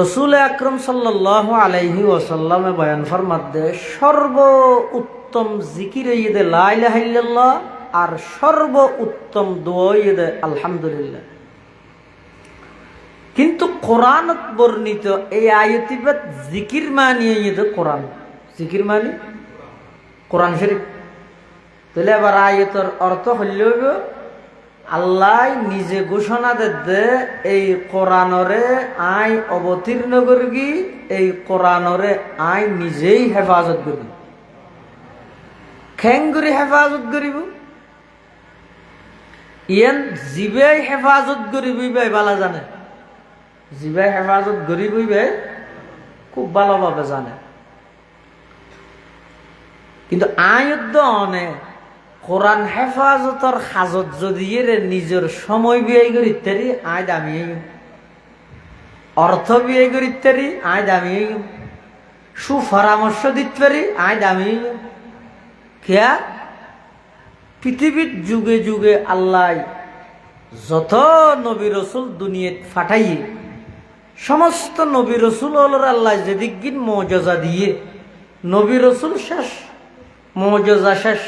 রসুল আকরম সাল্লাহ আলাইহি ওসাল্লামে বয়ান ফরমাদ্দে সর্ব উত্তম জিকির ঈদে লাইলাহিল্লাহ আর সর্ব উত্তম দোয়া ঈদে আলহামদুলিল্লাহ। কিন্তু কোরআনত বর্ণিত এই আয়তিবাদ জিকির মানিয়ে ঈদে কোরআন। জিকির মানি? কোরআন শরীফ। তাহলে আবার আয়তর অর্থ হইলেও আল্লাহ নিজে ঘোষণা দে এই কোরআনরে আই অবতীর্ণ করবি, এই কোরআনরে আই নিজেই হেফাজত করবি। খেং করে হেফাজত করিব? ইয়েন জিবাই হেফাজত করিবি ভাই বালা জানে। জিবাই হেফাজত করিবই ভাই খুব ভালোভাবে জানে। কিন্তু আয়ুদ্ধ অনেক কোরআন হেফাজতর হাজত যদি নিজের সময় বিয়ে করি ইত্যাদি আয় দামি অর্থ বিয়ে করি ইত্যাদি আয় দামি সুপরামর্শ দিতে পারি, আয় দামি খেয়া পৃথিবীর যুগে যুগে আল্লাহ যত নবী রসুল দুনিয়াত ফাটাইয়ে সমস্ত নবী রসুল হলোর আল্লাহ যেদিক মজা দিয়ে, নবী রসুল শেষ মজা শেষ।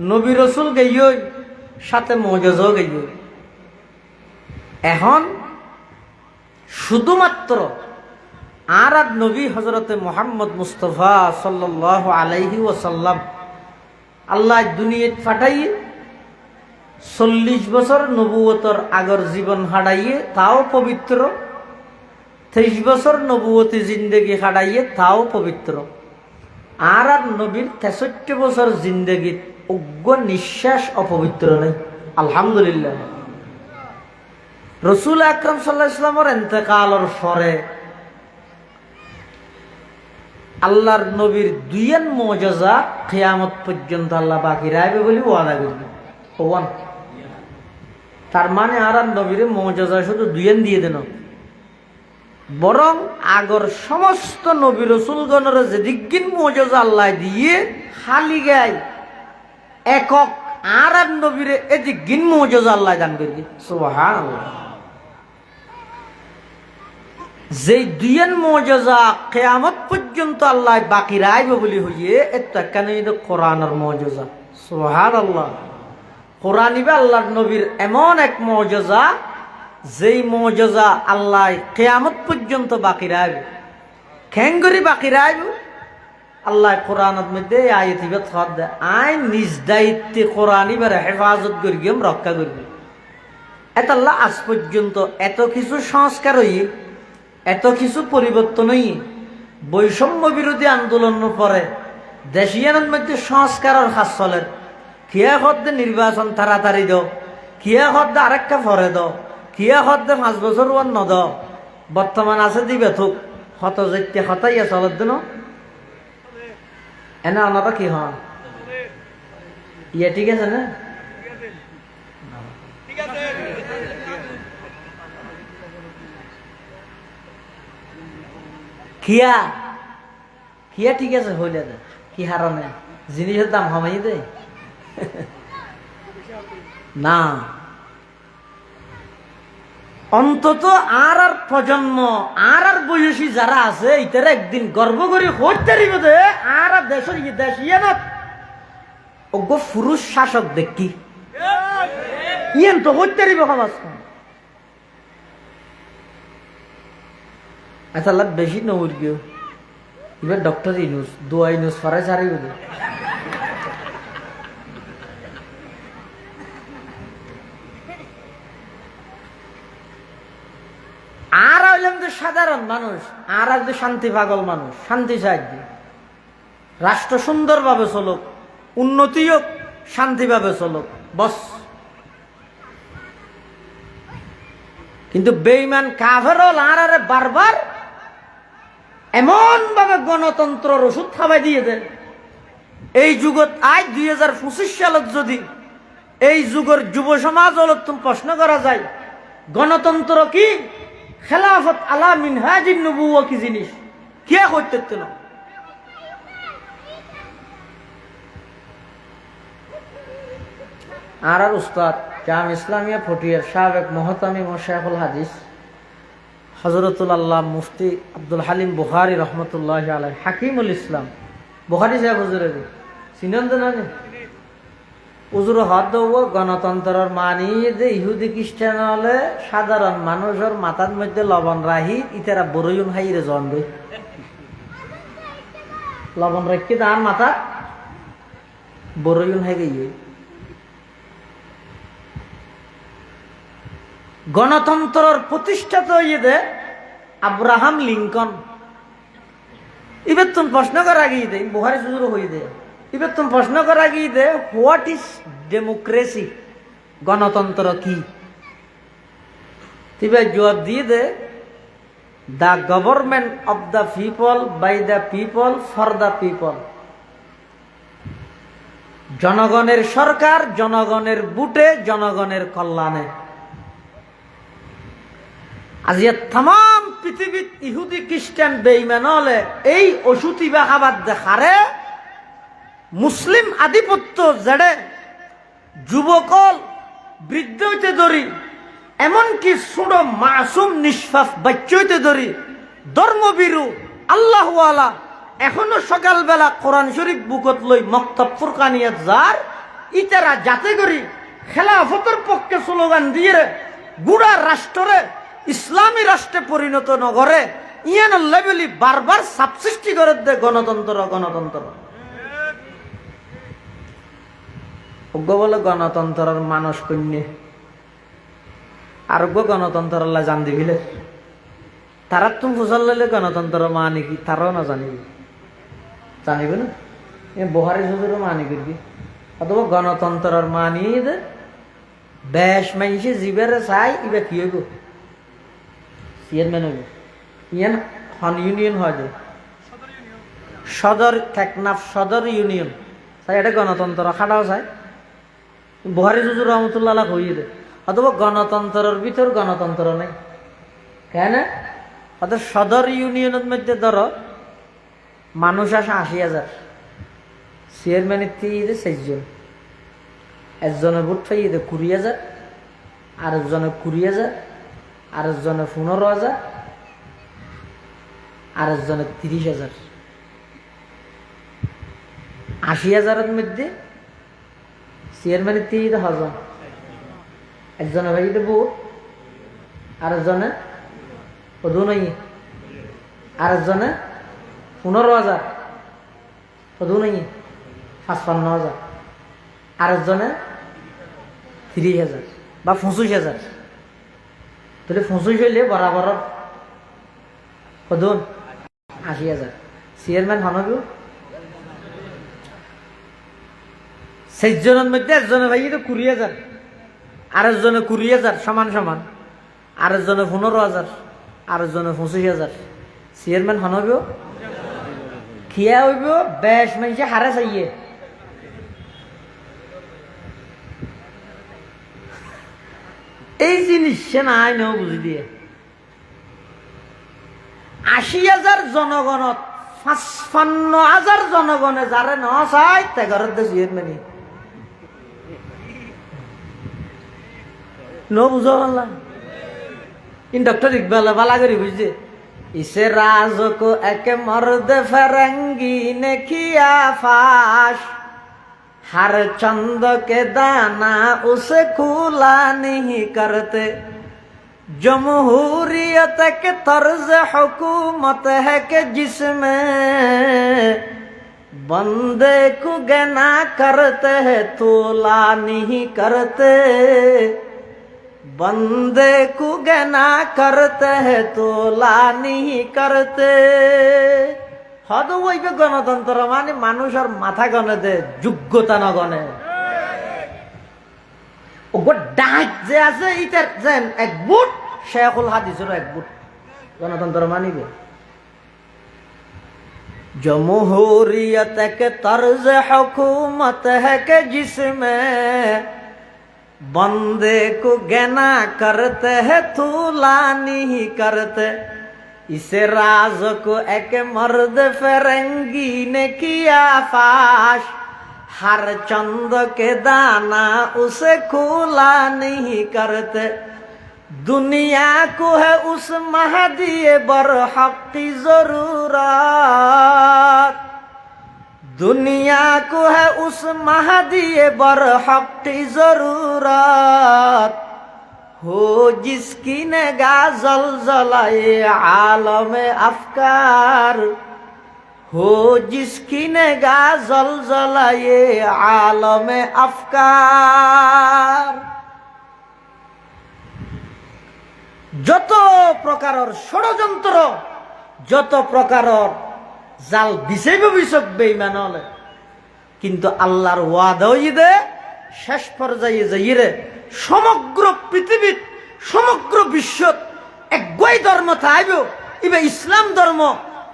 নবী রসুল গেই সাথে মজাজও গেই এখন শুধুমাত্র আর আর নবী হজরতে মোহাম্মদ মুস্তফা সাল্লাহ আলাইহি ওসাল্লাম আল্লাহ দুনিয়াত ফাটাইয়ে চল্লিশ বছর নবুয়তর আগর জীবন হারাইয়ে, তাও পবিত্র। তেইশ বছর নবুয়তী জিন্দগি হারাইয়ে, তাও পবিত্র। আর আর নবীর তেষট্টি বছর জিন্দগিত উগ্র নিঃশ্বাস অপবিত্র নেই। আলহামদুলিল্লাহ। রসুল আকরম সাল্লাহ ইসলামর এতেকালর পরে আল্লাহর নবীর দুইয়েন মজা খেয়ামত পর্যন্ত আল্লাহ বাকি রাখবে বলে ওয়াদা করবে। ওয়ান। তার মানে আর আর নবীর মজা শুধু দুইয়েন দিয়ে দেন। বরং আগর সমস্ত নবী রসুলগণের যেদিকিন মজা আল্লাহ দিয়ে খালি গায়, একক আর আর নবীরে এদিক গিন মজা আল্লাহ দান করবি সুবহান যে দুইয়েন মজা কেয়ামত পর্যন্ত আল্লাহ বাকি রাইব বলি হইয়ে এটা কেন কোরআনের মজা সুবহান আল্লাহ কোরআন ইবে আল্লাহর নবীর এমন এক মজা যেই মজা আল্লাহ কেয়ামত পর্যন্ত বাকি রাইব খেঙ্গরি বাকি রাইব আল্লাহ কোরআনত মধ্যে আয়াত ইবে থত দে, আই নিজ দায়িত্বে কোরআন ইবার হেফাজত করি, গিয়ে রক্ষা করবি এত আল্লাহ আজ পর্যন্ত এত কিছু সংস্কার হই, এত কিছু পরিবর্তন হই, বৈষম্য বিরোধী আন্দোলন পরে দেশিয়ানের মধ্যে সংস্কারের হাত চলের কিয়া হদ্দে নির্বাচন তাড়াতাড়ি দাও কিয়া হদ্দে আরেকটা পরে দাও। কিয়া হদ্দে পাঁচ বছর ওয়ান নদ। বর্তমান আছে দিবে থুক হত যেতে হতাইয়া চলত দিন। এনে ওনারা কি হন? ইয়ে ঠিক আছে না? খিয়া খিয়া ঠিক আছে হইলে কি হারণে জিনিসের দাম হামাই দে। না। অন্তত আর আর প্রজন্ম, আর আর বয়সী যারা আছে ইতারা একদিন গর্ব করে হইতে দে আর আর দেশের দেশ ইয়ে না। অজ্ঞ পুরুষ শাসক দেখি ইয়েন তো হইতে পারিব সমাজখন আচ্ছা বেশি নৌর গিয়ে এবার ডক্টর ইনুস দোয়া ইনুস ফরাই সারি বলে আর হইলাম যে সাধারণ মানুষ, আর যে শান্তি পাগল মানুষ, শান্তি চাইবে রাষ্ট্র সুন্দরভাবে চলুক উন্নতি হোক শান্তিভাবে চলুক, বস। কিন্তু বেইমান কাভের আর আরে বারবার এমন ভাবে গণতন্ত্রের ওষুধ খাবাই দিয়ে দেন এই যুগত আজ দুই হাজার পঁচিশ সালত যদি এই যুগের যুব সমাজ হলত তুমি প্রশ্ন করা যায়, গণতন্ত্র কি? খেলাফত আলা মিনহাজিন নবুয়া কি জিনিস। কে করতে না? আর আর উস্তাদ, জাম ইসলামিয়া ফটিয়ার সাবেক মহতামি মোশেখুল হাদিস হজরতুল আল্লাহ মুফতি আব্দুল হালিম বুখারি রহমতুল্লাহ আলাই হাকিমুল ইসলাম। বুখারি সাহেব হুজুরের চিনন্দ না? উজুর হদ গণতন্ত্রের মানি যে ইহুদি খ্রিস্টান হলে সাধারণ মানুষের মাথার মধ্যে লবণ রাহি ইতারা বরইন হাইরে জন লবণ রাখি তার মাথা বরইন হাই গিয়ে গণতন্ত্রের প্রতিষ্ঠাতা ইয়ে দে আব্রাহাম লিঙ্কন। তুমি প্রশ্ন করা গিয়ে দে, বুহারি সুযোগ হয়ে দে। এবার তুমি প্রশ্ন করা গিয়ে দে হোয়াট ইজ ডেমোক্রেসি গণতন্ত্র কি? তিবে জবাব দিয়ে দে the government of the people by the people for the people জনগণের সরকার, জনগণের বুটে, জনগণের কল্যাণে। আজ তাম পৃথিবীত ইহুদি খ্রিস্টান বেইমান হলে এই অসুতি বা দেখারে মুসলিম আধিপত্য জেড়ে যুবকল বৃদ্ধ হইতে ধরি, এমনকি ছোট মাসুম নিষ্পাপ বাচ্চ হইতে ধরি ধর্মবিরু আল্লাহওয়ালা, এখনও সকালবেলা কোরআন শরীফ বুকত লই মক্তব ফুরকানিয়াত যার ইতারা যাতে করি খেলাফতের পক্ষে স্লোগান দিয়ে গুড়া রাষ্ট্রে ইসলামী রাষ্ট্রে পরিণত নগরে ইয়ান লেভেলি বারবার সাপ সৃষ্টি করে দে গণতন্ত্র গণতন্ত্র। অজ্ঞ বলে গণতন্ত্রের মানুষ কন্যে। আরোগ্য গণতন্ত্র জান দিবিলে। তারা তুমি ফুসাল লইলে গণতন্ত্র মানে কি, তারাও না জানিবি। জানিবে না? এ বহারি সুযোগের মানি করবি অথবা গণতন্ত্রের মানি দে বেশ মাইসে জিবেরে চাই, ইবা কি হইব? চেয়ারম্যান হইব। ইয়ান হন ইউনিয়ন হয় যে। সদর টেকনাফ সদর ইউনিয়ন। এটা গণতন্ত্র, খাটাও চাই। বুহারি জুজুর রহমতুল্লাহ হইয়ে দে। অথবা গণতন্ত্রের ভিতর গণতন্ত্র নেই। কেন? অর্থাৎ সদর ইউনিয়নের মধ্যে ধরো, মানুষ আসে আশি হাজার। চেয়ারম্যানের দিয়ে চারজন। একজনের ভোট পাই দে কুড়ি হাজার, আরেকজনের কুড়ি হাজার, আরেকজনের পনেরো হাজার, আরেকজনের তিরিশ হাজার। আশি হাজারের মধ্যে চেয়ারম্যানের তিরিশ হাজার একজনের ভাই ভোট আরেকজনে কদু নাই আরেকজনে পনেরো হাজার কদু নাই পাঁচপান্ন হাজার আরেকজনে তিরিশ হাজার বা পঁচিশ হাজার। তাহলে পঁচিশ হইলে বরাবর কদুন আশি হাজার। চেয়ারম্যান হনব সেইজনের মধ্যে একজনে ভাই তো কুড়ি হাজার, আরেকজনে কুড়ি হাজার, সমান সমান। আরেকজনে পনেরো হাজার, আরেকজনে পঁচিশ হাজার। চেয়ারম্যান হনব খিয়া হইব, বেশ মানুষে হারে চাইয়ে। এই জিনিস সে নাই নেও বুঝি দিয়ে। আশি হাজার জনগণত, পাঁচপান্ন হাজার জনগণে যারে ন চাই তে ঘরের দে চেয়ারম্যানই ন বুঝো পারলা ইন্ডক্টর ইকবাল বালা করি বুঝছে اسے راز کو ایک مرد فرنگی نے کیا فاش ہر چند کے دانا اسے کھولا نہیں کرتے جمہوریت کے طرز حکومت ہے کہ جس میں بندے کو گنا کرتے ہیں تولا نہیں کرتے बंदे को गना करते हैं तोला नहीं करते হদ ওইবে গণতন্ত্র মানে মানুষের মাথা গনে দে যোগ্যতা না গনে ওগো ডাক যে আছে ইটার যেন এক বুট শেখুল হাদিসের এক বুট গণতন্ত্র মানিবে जमहूरियत के तर्ज हुकूमत है कि بندے کو گنا کرتے ہے تولا نہیں کرتے اسے راز کو ایک مرد فرنگی نے کیا فاش۔ ہر چند کے دانا اسے کھولا نہیں کرتے دنیا کو ہے اس مہدی برحق کی ضرورت۔ दुनिया को है उस महदी बर हक की जरूरत हो जिसकी नगा जलजलाए आलम अफकार हो जिसकी नगा जलजलाए आलम अफकार যত প্রকারর ষড়যন্ত্র যত প্রকারর জাল বিষয় ভবিষ্যৎ বেইমান হলে কিন্তু আল্লাহর ওয়াদা দে শেষ পর্যায়ে যাইরে সমগ্র পৃথিবীর সমগ্র বিশ্বত একগই ধর্ম থাইব, ইবে ইসলাম ধর্ম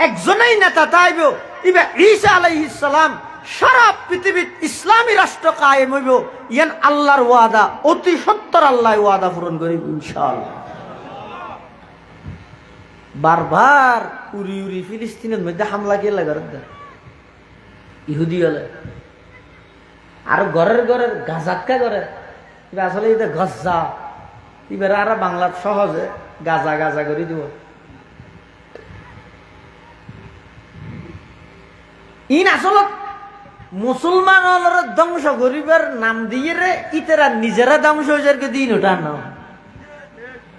একজনেই নেতা থাইব, ইবে ঈসা আলাইহিস সালাম সারা পৃথিবীর ইসলামী রাষ্ট্র কায়েম হইব, ইয়ান আল্লাহর ওয়াদা, অতি সত্তর আল্লাহ ওয়াদা পূরণ করিব ইনশাআল্লাহ। বারবার উড়ি উড়ি ফিলিস্তিনের মধ্যে হামলা কে লাগার ইহুদি হলে। আর ঘরের ঘরের গাজাতকা করে এবার আসলে এটা গজ্জা। এবার আর বাংলার সহজে গাজা গাজা করে দিব। ইন আসলত মুসলমান ধ্বংস করিবার নাম দিয়ে রে ইতেরা নিজেরা ধ্বংস হয়েছে দিন ওটা না।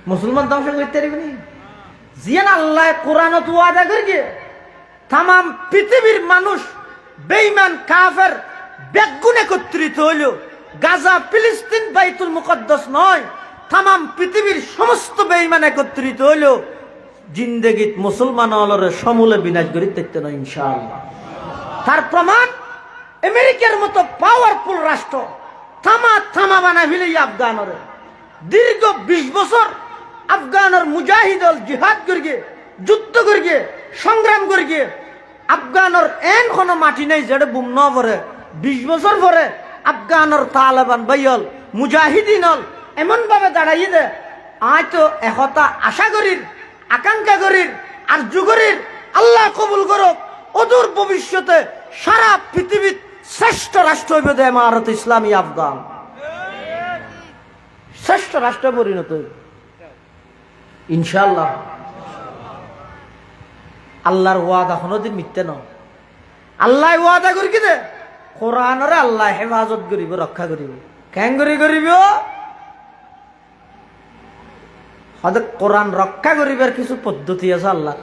মুসলমান ধ্বংস করতে পারবি জিয়ান আল্লাহ কোরআনত ওয়াদা করি তাম পৃথিবীর মানুষ বেইমান কাফের, বেগুন একত্রিত হইল। গাজা, ফিলিস্তিন, বাইতুল মুকদ্দস নয় তাম পৃথিবীর সমস্ত বেইমান একত্রিত হইল। জিন্দগিত মুসলমান অলরে সমূলে বিনাশ করি দেখতে নয় ইনশাআল্লাহ। তার প্রমাণ, আমেরিকার মতো পাওয়ারফুল রাষ্ট্র থামা থামা বানা ফেলে আফগানরে। দীর্ঘ বিশ বছর আফগানের মুজাহিদল জিহাদ করিয়ে যুদ্ধ করিয়ে সংগ্রাম করিয়ে আফগানের এন কোনো মাটি নেই যেটা বুম ন পরে, বিশ বছর পরে আফগানের তালেবান বাইল মুজাহিদিন এমন ভাবে দাঁড়াই দে। আয় তো একতা আশা করির, আকাঙ্ক্ষা করির আর যুগরির আল্লাহ কবুল করুক, অদূর ভবিষ্যতে সারা পৃথিবীর শ্রেষ্ঠ রাষ্ট্র হইবে দে মারত ইসলামী আফগান। শ্রেষ্ঠ রাষ্ট্র পরিণত হইবে। ইনশাল্লাহ আল্লাহর ওয়াদা কোনোদিন মিথ্যে নয়। আল্লাহ ওয়াদা করি কি দে। কোরআনরে আল্লাহ হেফাজত করিব, রক্ষা করিব। কেন করি করিব? কোরআন রক্ষা করিবার কিছু পদ্ধতি আছে আল্লাহ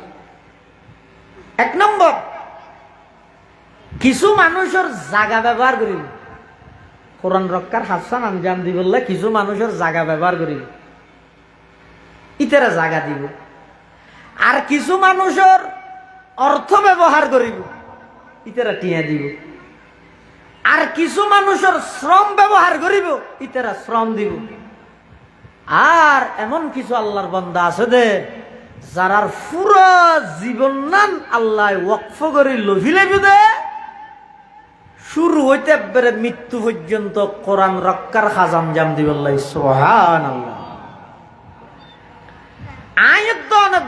এক নম্বর, কিছু মানুষের জাগা ব্যবহার করিব। কোরআন রক্ষার হাসান আঞ্জাম দি বললে কিছু মানুষের জাগা ব্যবহার করিব। ইতারা জাগা দিব। আর কিছু মানুষের অর্থ ব্যবহার করিব, ইতারা টিয়া দিব। আর কিছু মানুষের শ্রম ব্যবহার করিব, ইতারা শ্রম দিব। আর এমন কিছু আল্লাহর বন্ধা আছে দে, যারার পুরো জীবন নান আল্লাহ ওয়াকফ করে লভিলে দে। শুরু হইতে মৃত্যু পর্যন্ত কোরআন রক্ষার খাজাম জাম দিবল্লাই সোহান আল্লাহ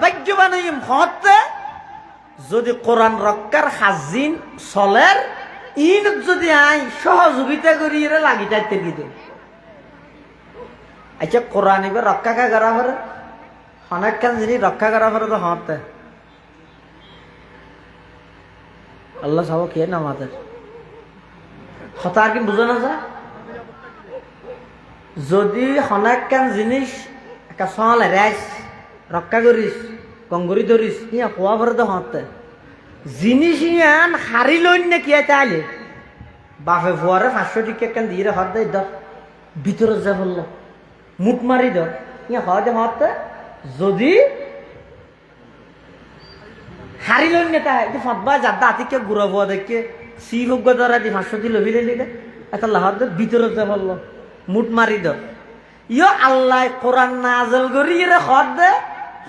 ভাগ্যবান হতে যদি কোরআন রক্ষার হাজিন চলের, ইন যদি আই সহযোগিতা করি লাগি টাইতে দিতে। আচ্ছা কোরআন এবার রক্ষা কা করা পরে অনেক কান জিনিস রক্ষা করা পরে তো হতে আল্লাহ সব কে না আমাদের হতা আর কি বুঝো না যা। যদি অনেক কান জিনিস একটা চলে, রাইস। রক্ষা করিস কঙ্গরি ধরিস ইয়া কোয়া ভরে তো হতে জিনিস ইয়ান হারি লইন না কিয়া তাইলে বাপে ফুয়ারে পাঁচশো টিকা কেন দিয়ে হাত দেয় দ। ভিতরে যা বলল। মুট মারি দ। ইয়া যে হতে যদি হারি লইন না তাই যে ফাঁদবা যাদা আতিকে গুড়া বুয়া দেখে সি হোক ধরা দি পাঁচশো টি লবি লেলি দে এটা লাহার দে ভিতরে যা বলল। মুট মারি দ। ইয় আল্লাহ কোরআন নাজল করি এর হদ দে।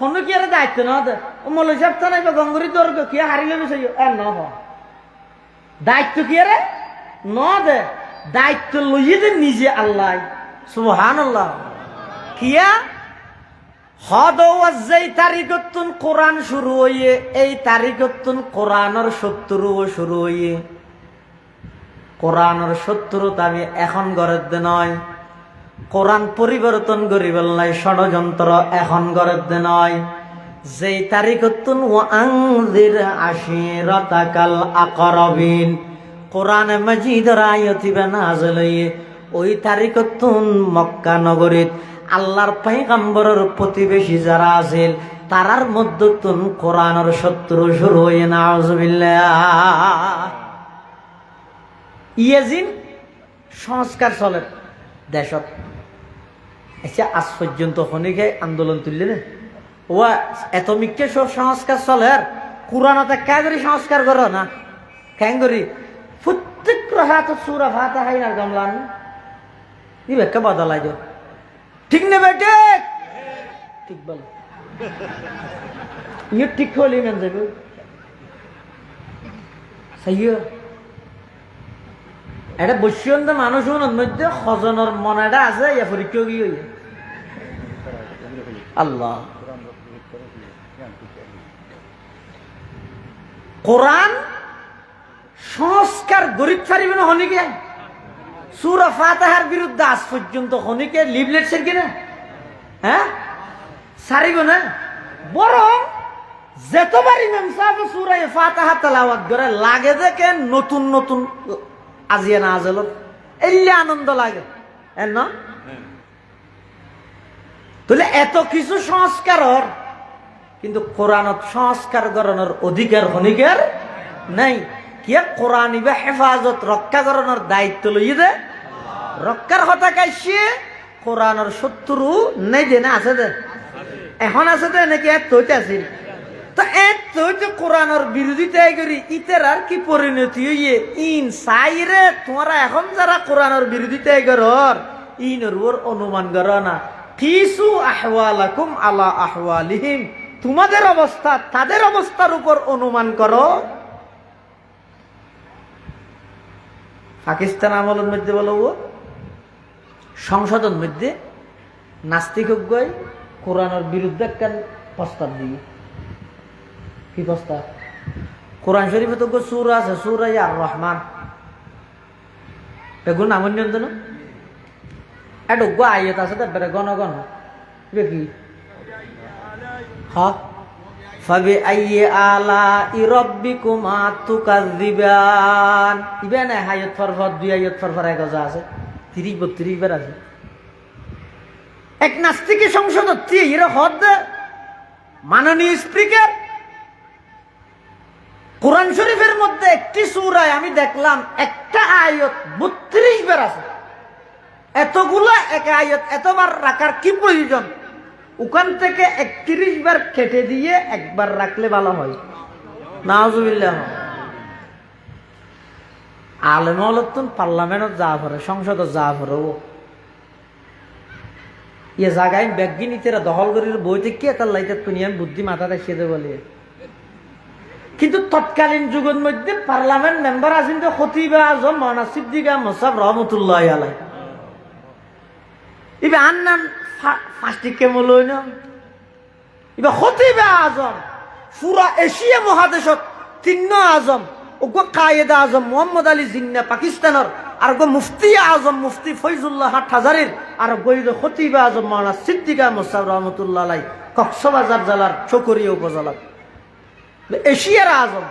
হনু কি আর দায়িত্ব ন দে ও মৌলী সাহেব তো নাইবা গঙ্গরি দর্গ কি হারি লবি সই এ ন দায়িত্ব কি রে ন দে, দায়িত্ব লইয়ে দে নিজে আল্লাহ। সুবহান আল্লাহ কিয়া যেই তারিখতুন কোরআন শুরু হইয়ে এই তারিখতুন কোরআনের শত্রু শুরু হইয়ে কোরআনের শত্রুতা আমি এখন গড়ের নয় কোরআন পরিবর্তন করিবেল নাই, ষড়যন্ত্র এখন গড়ে নয়। যেই নাজলয়ে ওই মক্কা আল্লাহর প্রতিবেশী যারা আছিল তারার মধ্যতুন কোরআনের শত্রু শুরু হয়ে না ইয়েজিন, সংস্কার চলে দেশত। আচ্ছা আজ পর্যন্ত খনিকে আন্দোলন তুললে না? ও এত মিক্কে সব সংস্কার চলে আর কোরআনতে কাগরি সংস্কার করো না? ক্যাঙ্গরি প্রত্যেক হাত সুরা ভাত হাই না গামলান ই বেকা বদলাই দিও ঠিক না বেটে ঠিক বল। ইয়ে ঠিক হলি মেন যাবে সাইয় এটা বৈশ্যন্ত মানুষ মধ্যে সজনের মন এটা আছে, ইয়া পরীক্ষা কি হইয়া? আল্লাহ। কোরআন সংস্কার গরিব ছাড়িবে না হনিকে? সুরা ফাতাহার বিরুদ্ধে আজ পর্যন্ত হনিকে লিভলেট সের কিনা হ্যাঁ? সারিব না? বরং যেতবার ইমাম সাহেব সুরা ফাতাহা তালাওয়াত করে, লাগে দেখে নতুন নতুন আজিয়া না আজলত। এলে আনন্দ লাগে। এর তাহলে এত কিছু সংস্কারর, কিন্তু কোরআনত সংস্কার করানোর অধিকার হনিকার নাই। কিয়া কোরআন ইবা হেফাজত রক্ষা করানোর দায়িত্ব লই দে। রক্ষার কথা কাইছে, কোরআনের শত্রু নেই দে না আছে দে। এখন আছে দে, নাকি এক তৈতে আছিল তো কি ইন এখন অনুমান না। আহওয়ালাকুম আলা তোমাদের অবস্থা, তাদের অবস্থার উপর অনুমান করো। পাকিস্তান আমলের মধ্যে বলো ও। সংসদের মধ্যে নাস্তিক গয়, কোরআনের বিরুদ্ধে প্রস্তাব দিয়ে প্রস্তাব কোরআন শরীফে তো সুর আছে, সুর আর রহমান এগুলো নাম নিয়ন্ত্রণ এটা গো আইয়ত আছে তারপরে গণ গণ। কি? হ্যাঁ ফাবি আইয়ে আলা ইরব্বিকুমা তুকাযিবান। ইবে না হাইয়ত ফরফর দুই আইয়ত ফরফর এক গজা আছে। তিরিশ, বত্রিশ বার আছে। এক নাস্তিকের সংসদ এরা হদ, মাননীয় স্পিকার কোরআন শরীফের মধ্যে একটি সুরায় আমি দেখলাম, একটা আয়ত বত্রিশ বার আছে। এতগুলা এক আয়ত এতবার রাখার কি প্রয়োজন? ওখান থেকে একত্রিশ বার কেটে দিয়ে একবার রাখলে ভালো হয়। যা যা ও। দখল কি লাইতে তুনিয়ান বুদ্ধি মাথা দেখিয়ে বলে কিন্তু তৎকালীন যুগের মধ্যে পার্লামেন্ট মেম্বার আছেন তো খতিবা আজম মানা সিদ্দিকা মোসাফ রহমতুল্লাহ আলাই ইবে আন্নান পাঁচটি কেমন লই না ইবে খতিবা আজম পুরা এশিয়া মহাদেশত তিন্ন আজম, ওগো কায়েদা আজম মোহাম্মদ আলী জিন্না পাকিস্তানের, আর গো মুফতি আজম মুফতি ফৈজুল্লাহ হাট হাজারির আর গৈদ খতিবা আজম মানা সিদ্দিকা মোসাফ রহমতুল্লাহ আলাই কক্সবাজার জেলার চকরিয়া উপজেলা এশিয়ার আজম।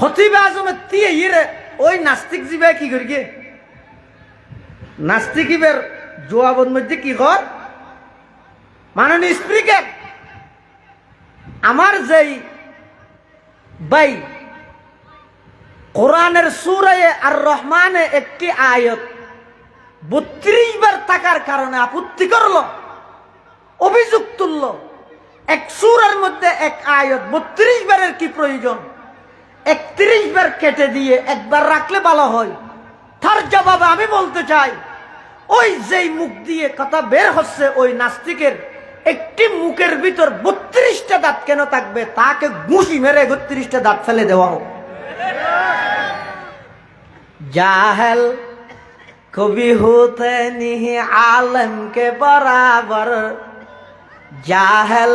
হতিবে আজমের দিয়ে ইরে, ওই নাস্তিক জিবে কি করি গে? নাস্তিক ইবের জবাবর মধ্যে কি কর মাননীয় স্পিকার, আমার যেই বাই, কোরআনের সুরায় আর রহমানে একটি আয়ত বত্রিশ বার থাকার কারণে আপত্তি করল, অভিযোগ তুললো। এক সুরের মধ্যে এক আয়ত, বত্রিশ বারের কি প্রয়োজন? একত্রিশ বার কেটে দিয়ে একবার রাখলে ভালো হয়। তার জবাবে আমি বলতে চাই, ওই যেই মুখ দিয়ে কথা বের হচ্ছে, ওই নাস্তিকের একটি মুখের ভিতর বত্রিশটা দাঁত কেন থাকবে? তাকে ঘুষি মেরে বত্রিশটা দাঁত ফেলে দেওয়া হোক। জাহেল কবি হতে নিহি আলমকে বরাবর, জাহেল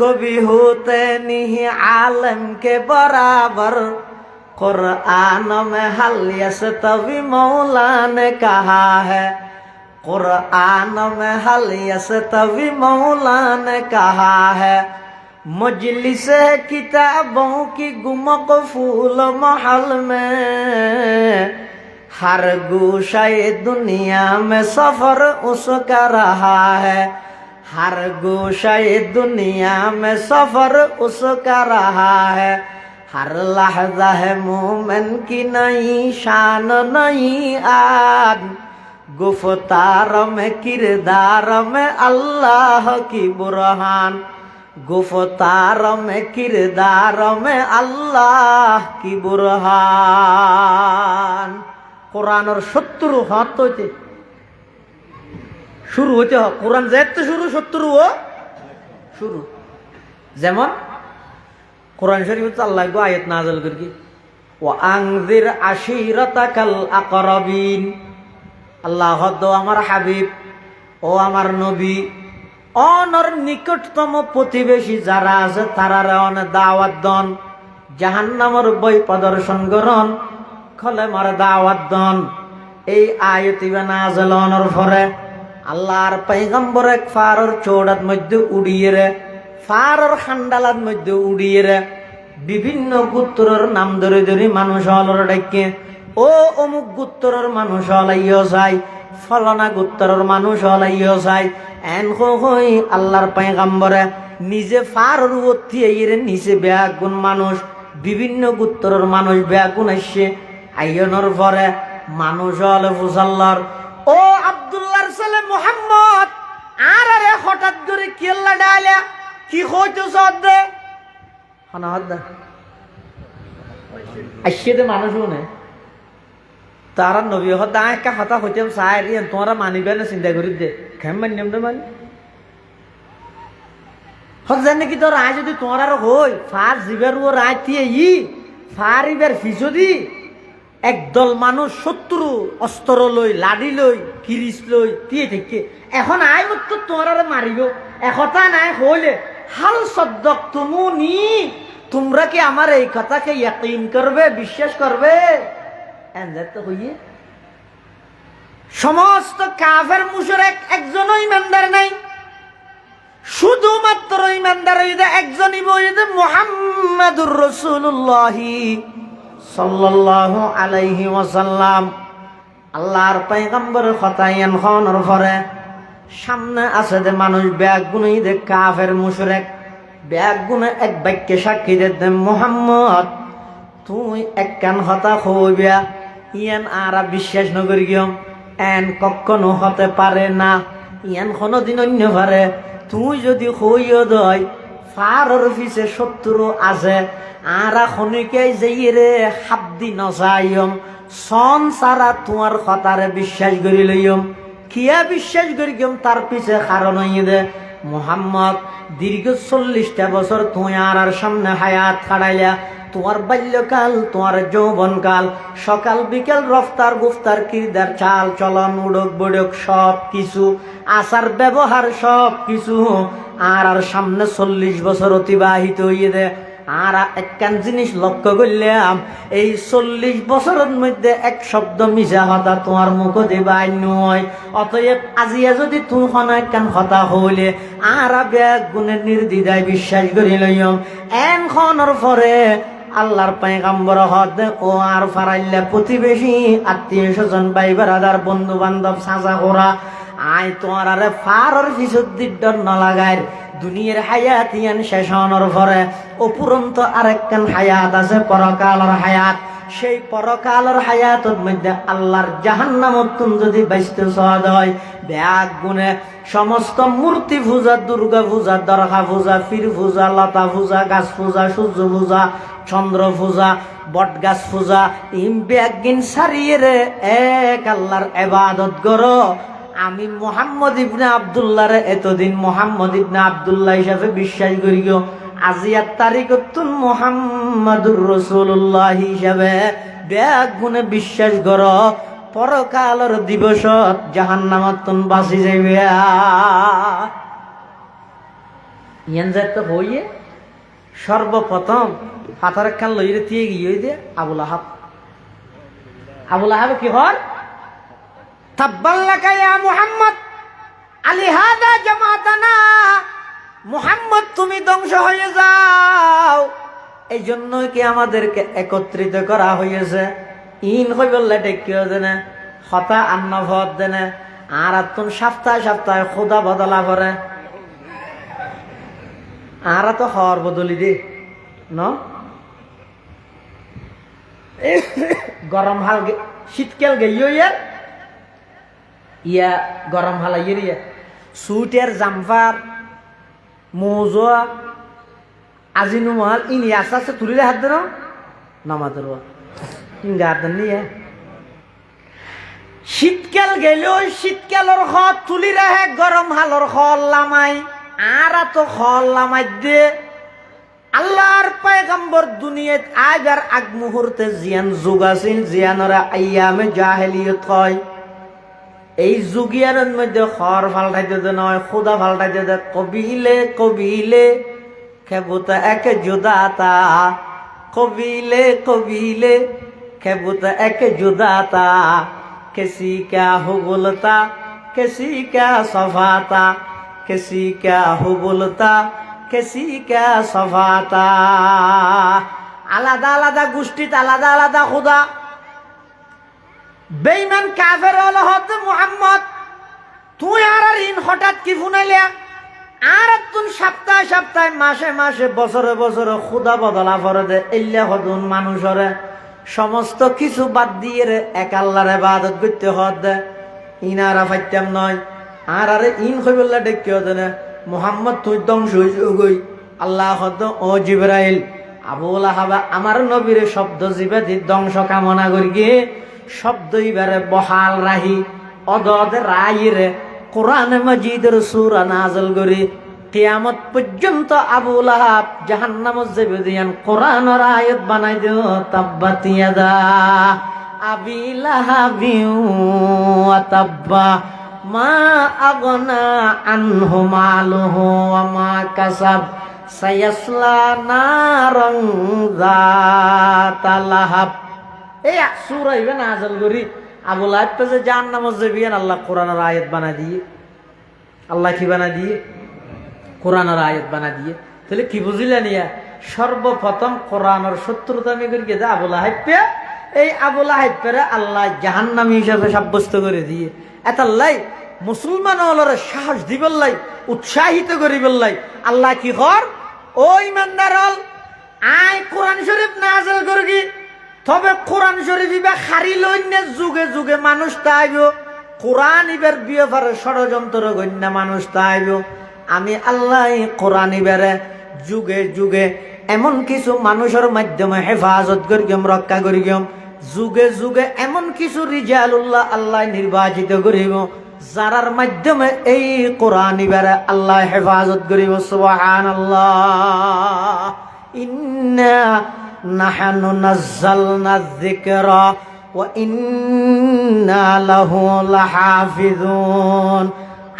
کبھی ہوتے نہیں عالم کے برابر قرآن میں حل یستوی مولا نے کہا ہے قرآن میں حل یستوی مولا نے کہا ہے مجلس کتابوں کی گمک پھول محل میں ہر گوشہ دنیا میں سفر اس کا رہا ہے हर गोशाए दुनिया में सफर उसका रहा है हर लहजा है मोमन की नई शान नई आन गुफ्तार में किरदार में अल्लाह की बुरहान गुफ्तार में किरदार में अल्लाह की बुरहान কোরআনের সত্তর হাত হইতে শুরু হইতে হয় কোরআন যেতে শুরু, সত্তর ও শুরু। যেমন কোরআন শরীফ আল্লাহ গো আয়াত নাজল করি ও আংজির আশিরতাকাল আকরাবিন। আল্লাহ আমার হাবিব ও আমার নবী। অনর নিকটতম প্রতিবেশী যারা আছে, তারারে অনে দাওয়াত দন। জাহান্নামর বই প্রদর্শন করন খলে মার দাওয়াত দন। এই আয়তিবে নাজল অনর ফরে আল্লাহর পৈগম্বর এক ফারর চৌড়াত মধ্যে উড়িয়ে রে, ফারর খান্ডালার মধ্যে উড়িয়ে রে। বিভিন্ন গুত্তরের নাম ধরে ধরে মানুষ হলর ডাকে ও অমুক গুত্তরের মানুষ হলাইও চাই, ফলনা গুত্তরের মানুষ হলাইও চাই। এন হই আল্লাহর পৈগম্বরে নিজে ফারর উঠি এর নিচে বেয়াগুন মানুষ, বিভিন্ন গুত্তরের মানুষ বেয়াগুন আসছে। আইয়নের পরে মানুষ হলে ফুসাল্লার, ও আব্দুল্লাহর ছেলে মোহাম্মদ। আর আরে হঠাৎ করে কেল্লা ডাইলে? কি হইতো সদ্দে হনা হদ্দা আসছে দে মানুষ শুনে তারা নবী হদ্দা একটা কথা হইতে চাই রিয়ান তোমরা মানিবে না, চিন্তা করি দে। খেম মানিম দে মানি। হত জানে কি তোর রায় যদি তোমার হই, ফার জিবের ও রায় দিয়ে ই, ফার ইবের ফিসদি একদল মানুষ শত্রু, অস্ত্র লই লাডি লই কিরিস লই দিয়ে থেকে এখন আই মত তোমার আর মারিব। একথা নাই, হইলে হাল সদ্দক তুমুনি। তোমরা কি আমার এই কথাকে ইয়াকিন করবে, বিশ্বাস করবে? তো হইয়ে। সমস্ত কাফের এক একজনও ইমানদার নাই। শুধুমাত্র ইমানদার একজনই বইতে মোহাম্মদুর রসুল্লাহি সাল্লাল্লাহু আলাইহি ওয়াসাল্লাম আল্লাহর পয়গম্বরের কথা ইয়ান খনর পরে সামনে আছে যে মানুষ ব্যাগ গুণই দে কাফের মুশরেক, ব্যাগ গুণে এক বাক্যে সাক্ষী দে দে, মোহাম্মদ, তুই এক কান হতা হইবিয়া ইয়ান আরা বিশ্বাস নগরি গিয়ম, এন কখনো হতে পারে না, ইয়ান কোনো দিন অন্য পারে, তুই যদি হইও দয় ফারর পিছে শত্রু আছে আরা খনিকে যেইরে হাবদি নজাইম সন সারা তোমার কথারে বিশ্বাস করি লইম কিয়া বিশ্বাস করি গম তার পিছে কারণ দে মোহাম্মদ, দীর্ঘ চল্লিশটা বছর তুই আর সামনে হায়াত খাড়াইলা তোমার বাল্যকাল, তোমার যৌবনকাল, সকাল, বিকেল, রফতার, গুফতার, কিরদার, চাল, চলন, উড়ক, বড়ক সব কিছু আচার, ব্যবহার সব কিছু আর আর সামনে চল্লিশ বছর অতিবাহিত হইয়ে দে। আর একখান জিনিস লক্ষ্য করলাম, এই চল্লিশ বছরের মধ্যে এক শব্দ মিশা হতা তোমার মুখ দেবাই নয়। অতএব আজিয়া যদি তুই হন একখান হতা হইলে, আর ব্যাগ গুণে নির্দিদায় বিশ্বাস করি লইম এন খনর পরে আল্লাহর পায়গাম্বর হদ ও আর ফারাইল্লা প্রতিবেশী, আত্মীয় স্বজন, ভাই বেড়াদার বন্ধু বান্ধব সাজা করা আয় তোমার আরে ফারর ফিসুদ্দির ডর ন লাগায় দুনিয়ার হায়াত ইয়ান শেষ হওয়ার পরে অপুরন্ত আরেকখান হায়াত আছে পরকালের হায়াত। সেই পরকালের হায়াতের মধ্যে আল্লাহর জাহান্নামত তুমি যদি বাইসতে সহজ হয়, ব্যাগ গুনে সমস্ত মূর্তি পূজা দুর্গা পূজা দরগা পূজা ফির পূজা লতা পূজা গাছ পূজা সূর্য পূজা চন্দ্র পূজা বট গাছ পূজা, ইম ব্যাগিন সারিয়ে রে এক আল্লাহর এবাদত করো। আমি মোহাম্মদ ইবনে আবদুল্লাহরে এতদিন মোহাম্মদ ইবনে আবদুল্লাহ হিসাবে বিশ্বাস করি গো। আজিয়ার তারিখ তুন মোহাম্মদুর রসুল্লাহ হিসাবে ব্যাগ গুণে বিশ্বাস কর। পরকালর দিবসত জাহান নামাত তুন বাঁচি যাইবে। ইয়ান যাত হইয়ে সর্বপ্রথম হাতের খান লইরে দিয়ে গিয়ে দিয়ে আবুল আহাব। আবুল আহাব কি হর তাব্বাল্লাকা ইয়া মুহাম্মদ, আলি হাদা জামাতানা, মুহাম্মদ তুমি ধ্বংস হয়ে যাও। এই জন্যই কি আমাদেরকে একত্রিত করা হয়েছে ইন হই বললে টেকিও দেনে, হতা আন্ন ভদ দেনে, আর তুন সপ্তাহে সপ্তাহে খোদা বদলা করে আর তো হর বদলি দে, ন? গরম হাল শীতকাল গেইও ইয়ার ইয়া। গরম হাল ইয়া সুইটার জাম্পার মোজা আজিনু মহাল ইনি আস্তে আস্তে তুলিলে হাত দেন নামাজের ইঙ্গা হাত দেন নিয়ে শীতকাল গেলেও শীতকালের হত তুলি রাখে গরম হালর হল লামাই। আর তো খল্লাম দে আল্লাহর পায়গাম্বর দুনিয়াত আজ আর আগ মুহূর্তে জিয়ান যুগ আছিল, জিয়ানরা আইয়ামে জাহেলিয়ত কয় এই যুগিয়ারের মধ্যে খড় ফাল্টাইতে দে, নয় খুদা ফাল্টাইতে দে, কবিলে কবিলে, খেবুতা একে জুদাতা কবিলে কবিলে, খেবুতা একে জুদাতা কেসি ক্যা হুগুলতা কেসি ক্যা সফাতা किसी क्या हुबुलता किसी क्या सफाता আলাদা আলাদা গোষ্ঠীতে আলাদা আলাদা খুদা বেইমান কাফের হল হত মুহাম্মদ তুই আর আর ইন হঠাৎ কি ফুনাইলিয়া আর তুন সপ্তাহে সপ্তাহে মাসে মাসে বছরে বছরে খুদা বদলা করে দে এল্লা হদুন মানুষরে সমস্ত কিছু বাদ দিয়ে রে এক আল্লাহরে বাদত করতে হদ দে ইনারা ফাইতাম নয় আর আরে ইন হইবল্লা ডেকে হদ না মোহাম্মদ তুই ধ্বংস গই আল্লাহ হদ ও জিব্রাইল। আবুল আহাবা আমার নবীর শব্দ জিবে দি ধ্বংস কামনা করি শব্দ ইবারে বহাল রাহি, অদদ রাইরে কোরআন মজিদের সুরা নাজল করি। কিয়ামত পর্যন্ত আবুল আহাব জাহান্নাম যাবে দিয়ান কোরআনের আয়াত বানাই দিও, তাব্বাত ইয়াদা। আবি লাহাবিউ তাব্বা। মা আগনা আনহু মালুহু ওয়া মা কাসাব সায়াসলা নারং যাতা লাহাব এই সুরা ইবে নাজল করি। আবুল আহাব পেছে জাহান্নাম যাবে আল্লাহ কোরআনের আয়াত বানাই দিয়ে। আল্লাহ কি বানা দিয়ে? কোরআনের আয়াত বানা দিয়ে। তাহলে কি বুঝিলেন ইয়া সর্বপ্রথম কোরআনের শত্রুতা আমি করি গেছে আবুল হাইপে এই আবুল হাইপেরে আল্লাহ জাহান্নামী হিসাবে সাব্যস্ত করে দিয়ে। এতাল্লাই মুসলমান সাহস দিবেল্লাই উৎসাহিত করিবেল্লাই আল্লাহ কি কর? ও ইমানদার হল আয় কোরআন শরীফ নাজেল করগি। তবে কোরআন শরীফ ইবা খারি লইনে যুগে যুগে মানুষ তাইব। কোরআন ইবার বিয়ে পারে ষড়যন্ত্র গণ্য মানুষ তাইব। আমি আল্লাহ কোরআন ইবারে যুগে যুগে এমন কিছু মানুষের মাধ্যমে হেফাজত করি গেম রক্ষা করি গেম যুগে যুগে এমন কিছু রিজালুল্লাহ আল্লাহ নির্বাচিত করিব। যারার মাধ্যমে এই কোরআন ইবারে আল্লাহ হেফাজত করিব সুবহান আল্লাহ ইন্না নাহানু নাজ্জালনা যিকরা ওয়া ইন্না লাহু লাহাফিজুন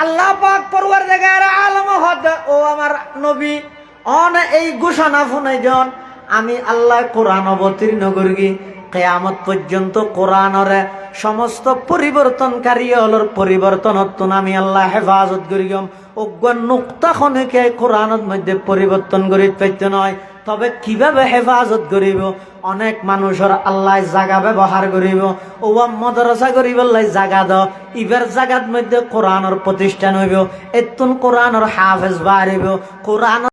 আল্লাহ পাক পরওয়ারদিগার আলম হদ, ও আমার নবী, অন এই ঘোষণা শুনাইজন, আমি আল্লাহ কোরআন অবতীর্ণ করি। কেয়ামত পর্যন্ত কোরআনরে সমস্ত পরিবর্তনকারী হলর পরিবর্তন আমি আল্লাহ হেফাজত করি গম। অজ্ঞ নুক্তা খনিকে কোরআনত মধ্যে পরিবর্তন করি পাইতে নয়? তবে কীভাবে হেফাজত করিব? অনেক মানুষের আল্লাহ জাগা ব্যবহার করিব। ও মদরসা করিবল্লাই জাগা দ। ইবার জাগাত মধ্যে কোরআনের প্রতিষ্ঠান হইব। এতুন কোরআনের হাফেজ বাড়িব কোরআন